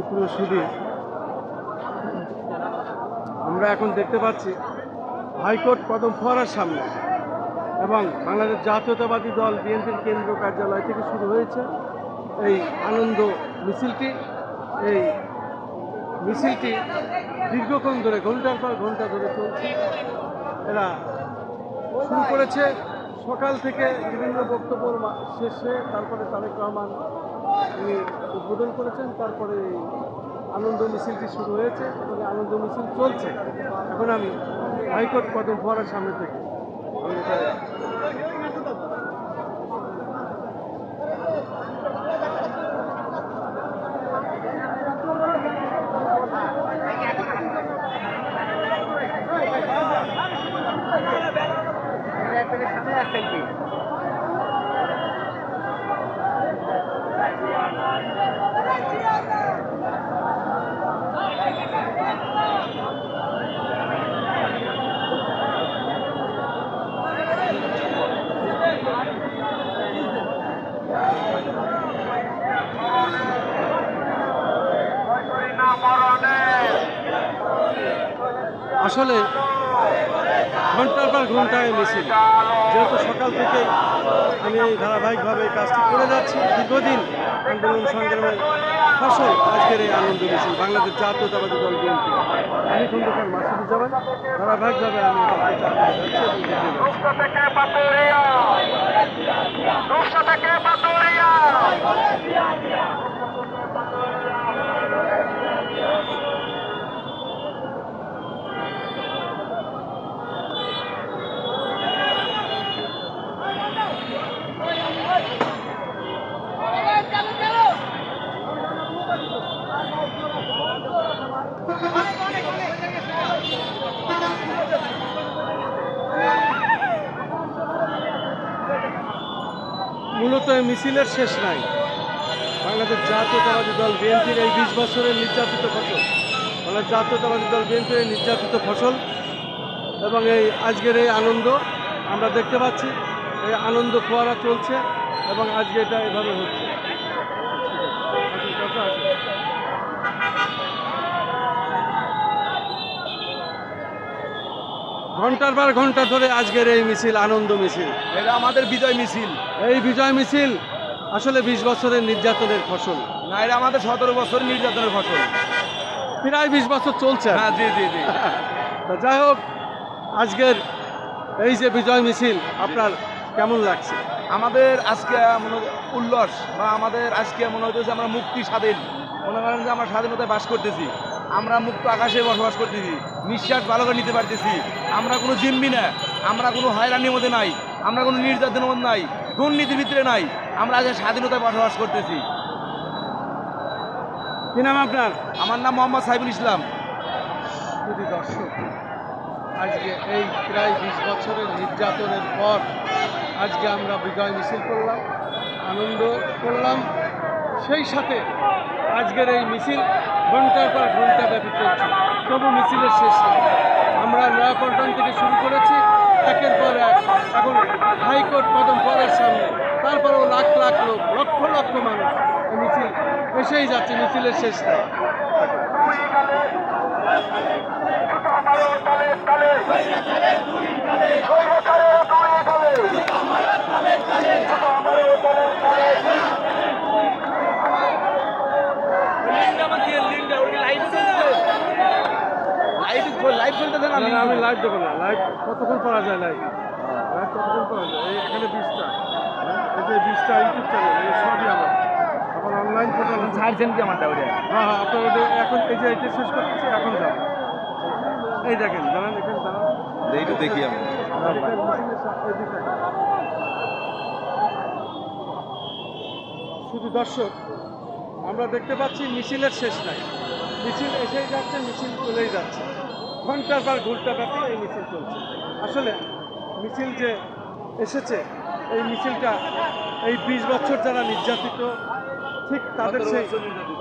সুপ্রিয় সুদী আমরা এখন দেখতে পাচ্ছি হাইকোর্ট কদম ফোয়ারার সামনে এবং বাংলাদেশ জাতীয়তাবাদী দল বিএনপির কেন্দ্রীয় কার্যালয় থেকে শুরু হয়েছে এই আনন্দ মিছিলটি। এই মিছিলটি দীর্ঘক্ষণ ধরে ঘণ্টার পর ঘণ্টা ধরে চলছে। এরা শুরু করেছে সকাল থেকে বিভিন্ন বক্তব্য শেষে তারপরে তারেক রহমান উদ্বোধন করেছেন, তারপরে আনন্দ মিছিলটি শুরু হয়েছে এবং আনন্দ মিছিল চলছে। এখন আমি হাইকোর্ট কদম ফোয়ারার সামনে থেকে। আমি এটা- আসলে ঘণ্টার পর ঘন্টায় মিছিল যেহেতু সকাল থেকে আমি ধারাবাহিকভাবে কাজটি করে যাচ্ছি দীর্ঘদিন আন্দোলন সংগ্রামের ফসল আজকের এই আনন্দ মিছিল বাংলাদেশ জাতীয়তাবাদী দল বিএনপি। আমি খন্দকার মাসুদুজ্জামান ধারাবাহিকভাবে আমি মূলত মিছিলের শেষ নাই। বাংলাদেশ জাতীয়তাবাদী দল বিএনপির এই বিশ বছরের নির্যাতিত ফসল, বাংলাদেশ জাতীয়তাবাদী দল বিএনপির এই নির্যাতিত ফসল এবং এই আজকের এই আনন্দ আমরা দেখতে পাচ্ছি। এই আনন্দ ফোয়ারা চলছে এবং আজকে এটা এভাবে হচ্ছে। ঘণ্টার পর ঘণ্টা ধরে আজকের এই মিছিল আনন্দ মিছিল। এটা আমাদের বিজয় মিছিল। এই বিজয় মিছিল আসলে বিশ বছরের নির্যাতনের ফসল। না এটা আমাদের সতেরো বছর নির্যাতনের ফসল। প্রায় বিশ বছর চলছে। হ্যাঁ জি জি জি। যাই হোক আজকের এই যে বিজয় মিছিল আপনার কেমন লাগছে? আমাদের আজকে মনে উল্লাস বা আমাদের আজকে মনে হইতেছে আমরা মুক্তি স্বাধীন। মনে করেন যে আমরা স্বাধীনতায় বাস করতেছি। আমরা মুক্ত আকাশে বসবাস করতেছি নিঃশ্বাস ভালো করে নিতে পারতেছি। আমরা কোনো জিম্মি না আমরা কোনো হয়রানির মধ্যে নাই আমরা কোনো নির্যাতনের মধ্যে নাই দুর্নীতির ভিতরে নাই আমরা আজ স্বাধীনতায় বসবাস করতেছি। কি নাম আপনার? আমার নাম মোহাম্মদ সাইবুল ইসলাম। যদি দর্শক আজকে এই প্রায় বিশ বছরের নির্যাতনের পর আজকে আমরা বিজয় মিছিল করলাম আনন্দ করলাম সেই সাথে আজকের এই মিছিল ঘণ্টার পর ঘণ্টা ব্যাপী চলছে। তবু মিছিলের শেষ আমরা নয়াপল্টন থেকে শুরু করেছি, একের পর এক এখন হাইকোর্ট কদম পড়ার সামনে। তারপরেও লাখ লাখ লোক, লক্ষ লক্ষ মানুষ মিছিল এসেই যাচ্ছে, মিছিলের শেষ নেই। না, আমি লাইভ দেবো না। লাইভ কতক্ষণ করা যায় লাইভ লাইভ কতক্ষণ করা যায়? এই এখানে বিশটা। এই যে বিশটা ইউটিউব চ্যানেল এই সবই আমার। আবার অনলাইন পোর্টাল ছাড়ছেন কি আমারটা ওটা হ্যাঁ হ্যাঁ আপনার এখন এই যে এটা শেষ করতেছি এখন যাব। এই দেখেন দাঁড়ান এখানে দাঁড়ান। এইটু দেখি আমি। শুধু দর্শক আমরা দেখতে পাচ্ছি মিছিলের শেষ নাই। মিছিল এসেই যাচ্ছে মিছিল চলেই যাচ্ছে। ঘণ্টার পর ঘণ্টা ব্যাপী এই মিছিল চলছে। আসলে মিছিল যে এসেছে এই মিছিলটা এই বিশ বছর যারা নির্যাতিত ঠিক তাদের সেই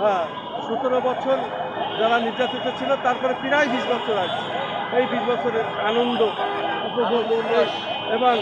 হ্যাঁ সতেরো বছর যারা নির্যাতিত ছিল তারপরে প্রায় বিশ বছর আছে এই বিশ বছরের আনন্দ উপভোগ এবং